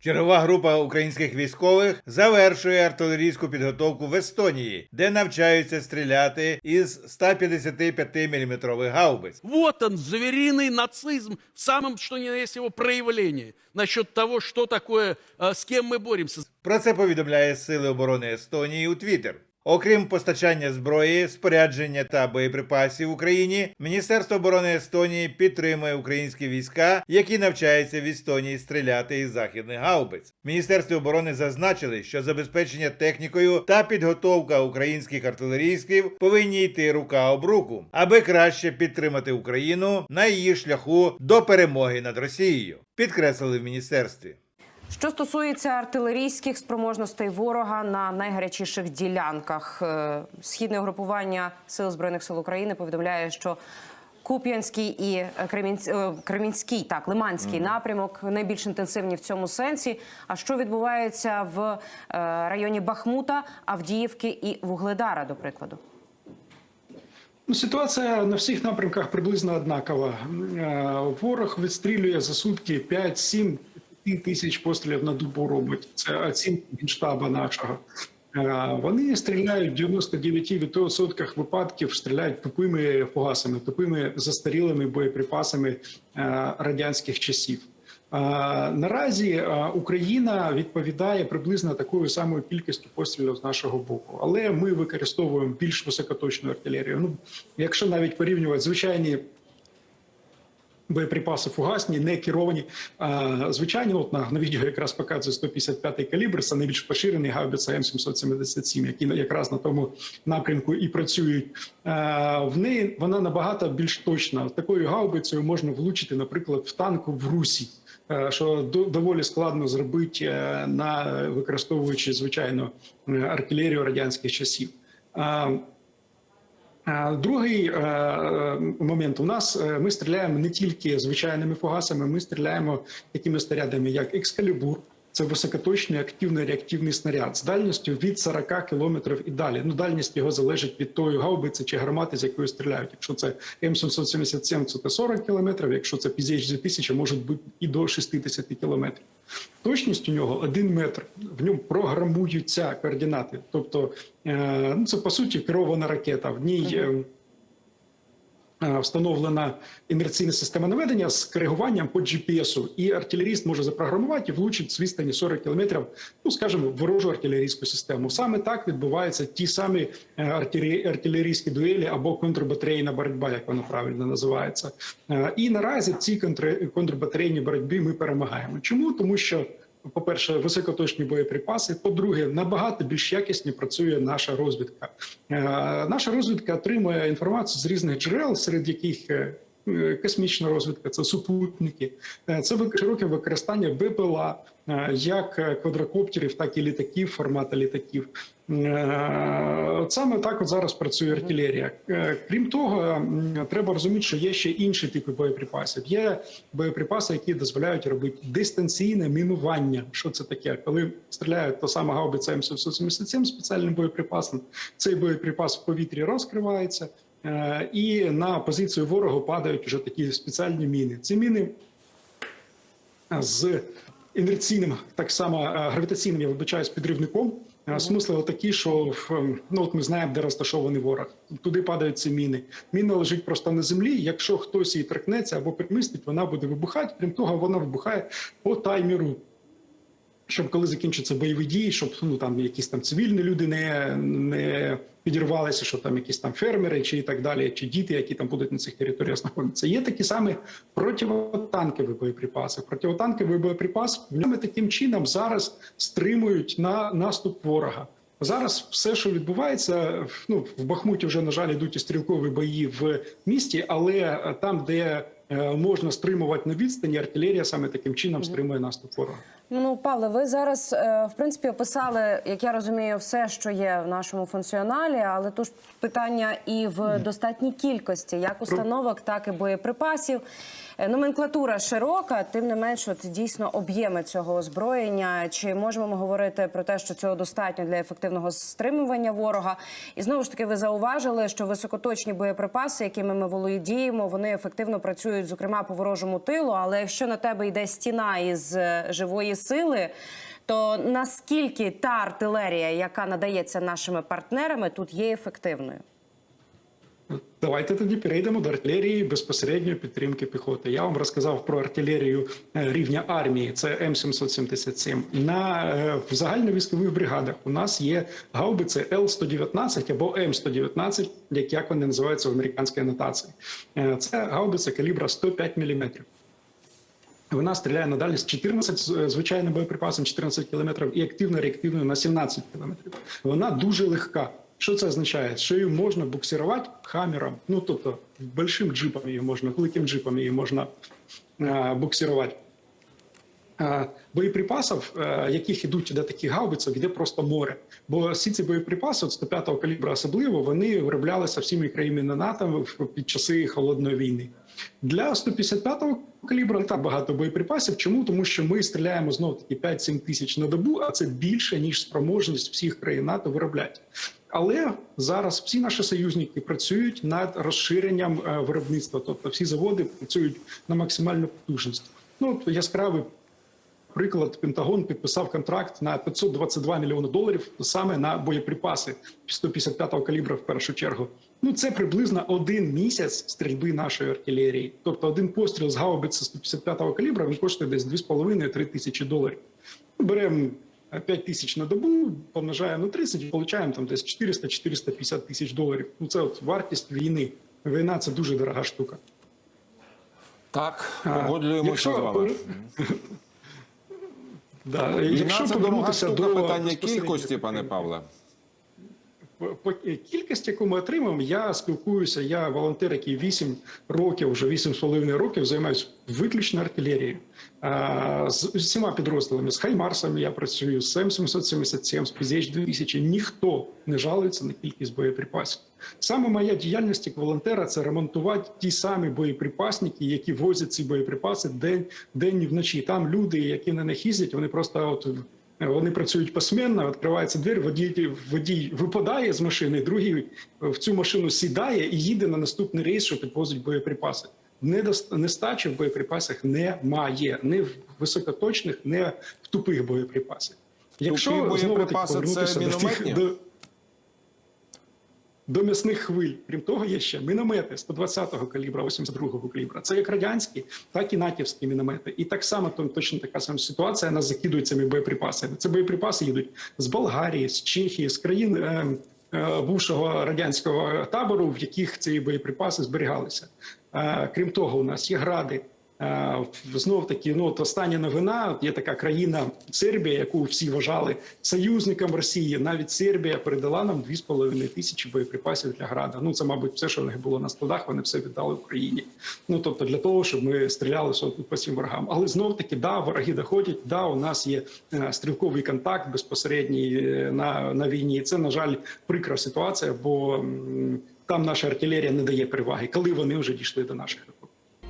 Чергова група українських військових завершує артилерійську підготовку в Естонії, де навчаються стріляти із 155 мм гаубиць. Вот он, звериный нацизм в самом, что ни на есть его проявлении. Насчет того, что такое, э, с кем мы боремся. Про це повідомляє Сили оборони Естонії у Твіттер. Окрім постачання зброї, спорядження та боєприпасів Україні, Міністерство оборони Естонії підтримує українські війська, які навчаються в Естонії стріляти із західних гаубиць. В Міністерстві оборони зазначили, що забезпечення технікою та підготовка українських артилерійських повинні йти рука об руку, аби краще підтримати Україну на її шляху до перемоги над Росією. Підкреслили в міністерстві. Що стосується артилерійських спроможностей ворога на найгарячіших ділянках, Е, східне угрупування Сил збройних сил України повідомляє, що Куп'янський і Кремінсь... е, Кремінський, так Лиманський напрямок найбільш інтенсивні в цьому сенсі. А що відбувається в е, районі Бахмута, Авдіївки і Вугледара, до прикладу? Ну, ситуація на всіх напрямках приблизно однакова. Ворог відстрілює за сутки 5-7 тисяч пострілів на добу робить. Це оцінка генштаба нашого. Е, Вони стріляють в 99% випадків, стріляють тупими фугасами, тупими застарілими боєприпасами е, радянських часів. Е, Наразі Україна відповідає приблизно такою самою кількістю пострілів з нашого боку, але ми використовуємо більш високоточну артилерію. Ну, якщо навіть порівнювати звичайні боєприпаси фугасні, не керовані. А, звичайно, от на, на відео якраз показує 155-й калібр, це найбільш поширений гаубиця М777, які на- якраз на тому напрямку і працюють. А, в неї вона набагато більш точна. Такою гаубицею можна влучити, наприклад, в танку в Русі. Що до- доволі складно зробити е, на використовуючи звичайно артилерію радянських часів. Другий е, е, момент у нас е, ми стріляємо не тільки звичайними фугасами, ми стріляємо такими снарядами, як екскалібур. Це високоточний активний реактивний снаряд з дальністю від 40 кілометрів і далі. Ну, дальність його залежить від тої гаубиці чи гармати, з якої стріляють. Якщо це М777, це 40 кілометрів. Якщо це PZH-2000, може бути і до 60 кілометрів. Точність у нього один метр. В ньому програмуються координати. Тобто, е, ну це по суті керована ракета. В ній встановлена інерційна система наведення з коригуванням по GPS-у. І артилеріст може запрограмувати і влучити з відстані 40 кілометрів, ну скажімо, ворожу артилерійську систему. Саме так відбуваються ті самі е, артилерійські дуелі або контрбатарейна боротьба, як вона правильно називається. Е, І наразі в цій контр- контрбатарейній боротьбі ми перемагаємо. Чому? Тому що по-перше, високоточні боєприпаси. По-друге, набагато більш якісні працює наша розвідка. Е, Наша розвідка отримує інформацію з різних джерел, серед яких е, космічна розвідка, це супутники, Е, це широке використання БПЛА, е, як е, квадрокоптерів, так і літаків, формату літаків. Е, От саме так от зараз працює артилерія. Е, Крім того, треба розуміти, що є ще інші типи боєприпасів. Є боєприпаси, які дозволяють робити дистанційне мінування. Що це таке? Коли стріляють то саме гаубиця М777 спеціальним боєприпасом, цей боєприпас в повітрі розкривається. Е, І на позицію ворогу падають вже такі спеціальні міни. Ці міни з інерційним, так само е, гравітаційним, я вибачаюсь, підривником. Е, Смисли такі, що ем, ну от ми знаємо, де розташований ворог. Туди падають ці міни. Міна лежить просто на землі. Якщо хтось її торкнеться або примістить, вона буде вибухати. Крім того, вона вибухає по таймеру. Щоб коли закінчаться бойові дії, щоб ну там якісь там цивільні люди не, не підірвалися, що там якісь там фермери чи і так далі, чи діти, які там будуть на цих територіях знаходитися. Є такі самі противотанкові боєприпаси. Противотанковий боєприпас в ньому таким чином зараз стримують на наступ ворога. Зараз все, що відбувається, ну в Бахмуті вже на жаль йдуть і стрілкові бої в місті, але е, там, де е, можна стримувати на відстані, артилерія саме таким чином стримує наступ ворога. Ну, Павле, ви зараз е, в принципі описали, як я розумію, все, що є в нашому функціоналі, але тут питання і в достатній кількості як установок, так і боєприпасів. Е, Номенклатура широка, тим не менш, от дійсно об'єми цього озброєння. Чи можемо ми говорити про те, що цього достатньо для ефективного стримування ворога? І знову ж таки, ви зауважили, що високоточні боєприпаси, якими ми володіємо, вони ефективно працюють, зокрема по ворожому тилу. Але якщо на тебе йде стіна із е, живої сили. То наскільки та артилерія, яка надається нашими партнерами, тут є ефективною? Давайте тоді перейдемо до артилерії безпосередньої підтримки піхоти. Я вам розказав про артилерію е, рівня армії. Це М777. На е, в загальновійськових бригадах у нас є гаубиці Л-119 або М119, як, вони називаються в американській анотації. Е, Це гаубиця калібра 105 мм. Вона стріляє на дальність 14 з звичайним боєприпасом 14 кілометрів і активно-реактивною на 17 кілометрів. Вона дуже легка. Що це означає? Що її можна буксирувати хамером, ну тобто великим джипом її можна, великим джипом її можна а, буксирувати. Боєприпасів, е, яких ідуть до таких гаубиців, йде просто море. Бо всі ці боєприпаси, 105-го калібра особливо, вони вироблялися всіми країнами НАТО під часи холодної війни. Для 155-го калібра не так багато боєприпасів. Чому? Тому що ми стріляємо знов таки 5-7 тисяч на добу, а це більше ніж спроможність всіх країн НАТО виробляти. Але зараз всі наші союзники працюють над розширенням е, виробництва, тобто всі заводи працюють на максимальну потужність. Ну яскравий Приклад, Пентагон підписав контракт на 522 мільйони доларів саме на боєприпаси 155-го калібра в першу чергу. Ну це приблизно один місяць стрільби нашої артилерії. Тобто один постріл з гаубиці 155-го калібра він коштує десь 2,5-3 тисячі доларів. Ну, Беремо 5 тисяч на добу, помножаємо на 30 і получаємо там десь 400-450 тисяч доларів. Ну це от вартість війни. Війна це дуже дорога штука. Так, погоджуємося з вами. Да, якщо дорога до питання кількості, пане Павле. По- кількість, яку ми отримаємо, я спілкуюся. Я волонтер, який 8 років, вже 8,5 років займаюся виключно артилерією. З усіма підрозділами, з Хаймарсами я працюю, з М777, з PZH-2000. Ніхто не жалується на кількість боєприпасів. Саме моя діяльність як волонтера це ремонтувати ті самі боєприпасники, які возять ці боєприпаси день, день і вночі. Там люди, які на них їздять, вони просто от вони працюють посменно, відкривається двір, водій, водій випадає з машини, другий в цю машину сідає і їде на наступний рейс, що підвозить боєприпаси. Нестачі в боєприпасах немає, не в високоточних, не в тупих боєприпасах. Якщо Тупі знову боєприпаси це до тих- мінометні? до, до м'ясних хвиль. Крім того, є ще міномети 120-го калібра, 82-го калібра. Це як радянські, так і натівські міномети. І так само там точно така сама ситуація. Нас закидують цими боєприпасами. Це боєприпаси їдуть з Болгарії, з Чехії, з країн е, е, бувшого радянського табору, в яких ці боєприпаси зберігалися. Е, крім того, у нас є гради. Знов таки, ну от остання новина. Є така країна Сербія, яку всі вважали союзником Росії. Навіть Сербія передала нам 2,5 тисячі боєприпасів для града. Ну це, мабуть, все, що в них було на складах. Вони все віддали Україні. Ну тобто, для того, щоб ми стріляли по цим ворогам. Але знов таки, да, вороги доходять. Да, у нас є е, стрілковий контакт безпосередній е, на, на війні. Це на жаль прикра ситуація, бо там наша артилерія не дає переваги, коли вони вже дійшли до наших.